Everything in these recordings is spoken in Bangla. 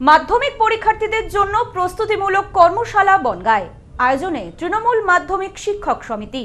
মাধ্যমিক পরীক্ষার্থীদের জন্য প্রস্তুতিমূলক কর্মশালা বনগায়। আয়োজনে তৃণমূল মাধ্যমিক শিক্ষক সমিতি।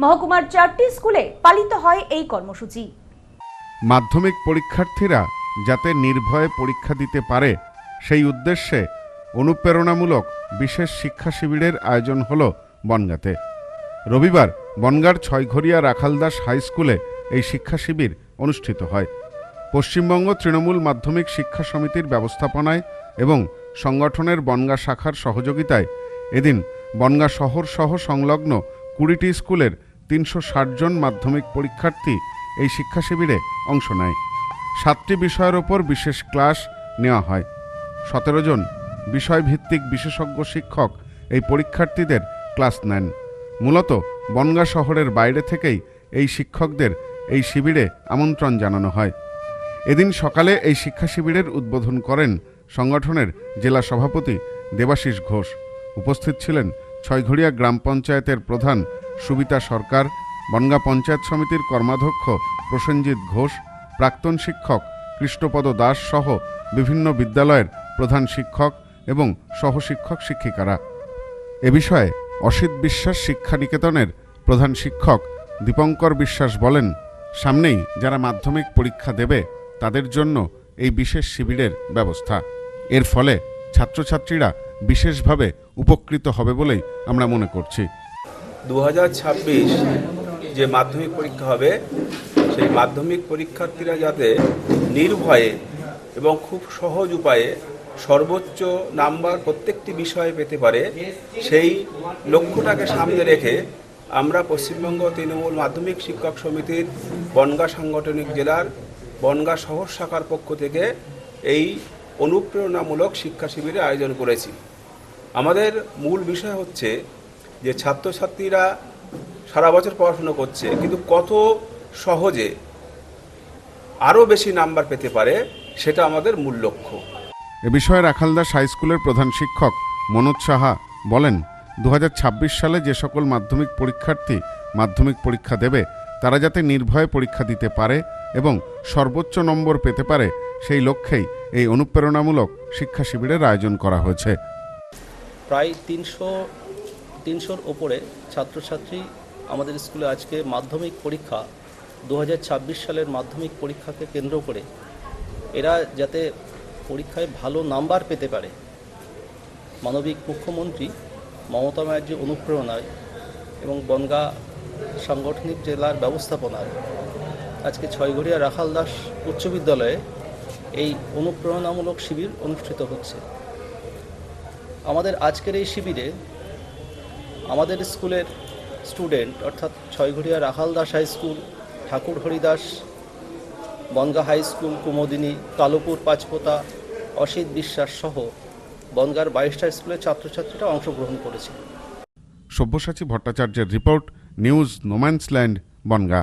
মহকুমার চারটি স্কুলে পালিত হয় এই কর্মসূচি। মাধ্যমিক পরীক্ষার্থীরা যাতে নির্ভয়ে পরীক্ষা দিতে পারে, সেই উদ্দেশ্যে অনুপ্রেরণামূলক বিশেষ শিক্ষা শিবিরের আয়োজন হল বনগাঁতে। রবিবার বনগাঁর ছয়ঘরিয়া রাখালদাস হাই স্কুলে এই শিক্ষা শিবির অনুষ্ঠিত হয়। পশ্চিমবঙ্গ তৃণমূল মাধ্যমিক শিক্ষা সমিতির ব্যবস্থাপনায় এবং সংগঠনের বনগা শাখার সহযোগিতায় এদিন বনগা শহর সহ সংলগ্ন কুড়িটি স্কুলের তিনশো জন মাধ্যমিক পরীক্ষার্থী এই শিক্ষা শিবিরে অংশ নেয়। সাতটি বিষয়ের ওপর বিশেষ ক্লাস নেওয়া হয়। সতেরো জন বিষয়ভিত্তিক বিশেষজ্ঞ শিক্ষক এই পরীক্ষার্থীদের ক্লাস নেন। মূলত বনগা শহরের বাইরে থেকেই এই শিক্ষকদের এই শিবিরে আমন্ত্রণ জানানো হয়। এদিন সকালে এই শিক্ষা শিবিরের উদ্বোধন করেন সংগঠনের জেলা সভাপতি দেবাশিস ঘোষ। উপস্থিত ছিলেন ছয়ঘড়িয়া গ্রাম পঞ্চায়েতের প্রধান সুবিতা সরকার, বনগা পঞ্চায়েত সমিতির কর্মাধ্যক্ষ প্রসেনজিৎ ঘোষ, প্রাক্তন শিক্ষক কৃষ্ণপদ দাস সহ বিভিন্ন বিদ্যালয়ের প্রধান শিক্ষক এবং সহশিক্ষক শিক্ষিকারা। এ বিষয়ে অসিত বিশ্বাস শিক্ষা নিকেতনের প্রধান শিক্ষক দীপঙ্কর বিশ্বাস বলেন, সামনেই যারা মাধ্যমিক পরীক্ষা দেবে তাদের জন্য এই বিশেষ শিবিরের ব্যবস্থা। এর ফলে ছাত্রছাত্রীরা বিশেষভাবে উপকৃত হবে বলেই আমরা মনে করছি। দু হাজার ছাব্বিশ যে মাধ্যমিক পরীক্ষা হবে, সেই মাধ্যমিক পরীক্ষার্থীরা যাতে নির্ভয়ে এবং খুব সহজ উপায়ে সর্বোচ্চ নাম্বার প্রত্যেকটি বিষয়ে পেতে পারে, সেই লক্ষ্যটাকে সামনে রেখে আমরা পশ্চিমবঙ্গ তৃণমূল মাধ্যমিক শিক্ষক সমিতির বনগা সাংগঠনিক জেলার বনগা শহর শাখার পক্ষ থেকে এই অনুপ্রেরণামূলক শিক্ষা শিবিরের আয়োজন করেছি। আমাদের মূল বিষয় হচ্ছে যে ছাত্রছাত্রীরা সারা বছর পড়াশুনো করছে, কিন্তু কত সহজে আরও বেশি নাম্বার পেতে পারে সেটা আমাদের মূল লক্ষ্য। এ বিষয়ে রাখালদাস হাই স্কুলের প্রধান শিক্ষক মনোজ সাহা বলেন দু হাজার ছাব্বিশ সালে যে সকল মাধ্যমিক পরীক্ষার্থী মাধ্যমিক পরীক্ষা দেবে, তারা যাতে নির্ভয়ে পরীক্ষা দিতে পারে এবং সর্বোচ্চ নম্বর পেতে পারে সেই লক্ষ্যেই এই অনুপ্রেরণামূলক শিক্ষা শিবিরের আয়োজন করা হয়েছে। প্রায় তিনশো, তিনশোর ওপরে ছাত্রছাত্রী আমাদের স্কুলে আজকে মাধ্যমিক পরীক্ষা দু হাজার ছাব্বিশ সালের মাধ্যমিক পরীক্ষাকে কেন্দ্র করে এরা যাতে পরীক্ষায় ভালো নাম্বার পেতে পারে। মানবিক মুখ্যমন্ত্রী মমতা ব্যানার্জি অনুপ্রেরণায় এবং বনগা সাংগঠনিক জেলার ব্যবস্থাপনায় আজকে ছয়ঘড়িয়া রাখাল দাস উচ্চ বিদ্যালয়ে এই অনুপ্রেরণামূলক শিবির অনুষ্ঠিত হচ্ছে। আমাদের আজকের এই শিবিরে আমাদের স্কুলের স্টুডেন্ট, অর্থাৎ ছয়ঘড়িয়া Rakhal Das high school, Thakur Haridas, Bongaon high school, Kumudini, Kalopur, Panchpota, Asit Biswas সহ বনগার বাইশটা স্কুলের ছাত্রছাত্রীরা অংশগ্রহণ করেছে। সব্যসাচী ভট্টাচার্যের report, news, no man's land, Bongaon.